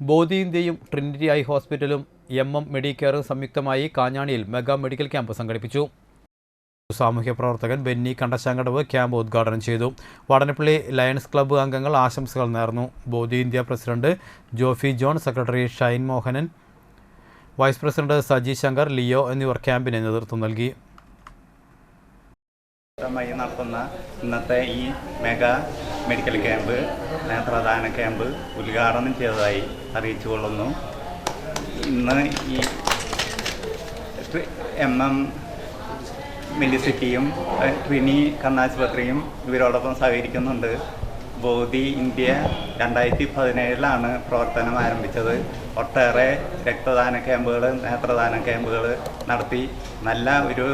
ബോധി ഇന്ത്യയും Trinity eye ഹോസ്പിറ്റലും M M മെഡിക്കെയറും സംയുക്തമായി കാഞ്ഞാണിയിൽ മെഗാ മെഡിക്കൽ ക്യാമ്പ് സംഘടിപ്പിച്ചു. സാമൂഹ്യ പ്രവർത്തകൻ ബെന്നി കണ്ടശാങ്കടവ് ക്യാമ്പ് ഉദ്ഘാടനം ചെയ്തു. വടനപ്പള്ളി ലയൺസ് ക്ലബ്ബ് അംഗങ്ങൾ ആശംസകൾ നേർന്നു. Bodhi India president Jofi John secretary Shine Mohanan vice president Saji Shankar Leo എന്നിവർ ക്യാമ്പിന് നേതൃത്വം നൽകി. നടത്തുന്ന ഇന്നത്തെ ഈ മെഗാ മെഡിക്കൽ ക്യാമ്പ് നേത്രദാന ക്യാമ്പ് ഉദ്ഘാടനം ചെയ്തതായി അറിയിച്ചുകൊള്ളുന്നു. ഇന്ന് ഈ എം എം മിനിസിറ്റിയും ട്രിനി കണ്ണാശുപത്രിയും ഇവരോടൊപ്പം സഹകരിക്കുന്നുണ്ട്. ബോധി ഇന്ത്യ രണ്ടായിരത്തി പതിനേഴിലാണ് പ്രവർത്തനം ആരംഭിച്ചത്. ഒട്ടേറെ രക്തദാന ക്യാമ്പുകൾ നേത്രദാന ക്യാമ്പുകൾ നടത്തി. നല്ല ഒരു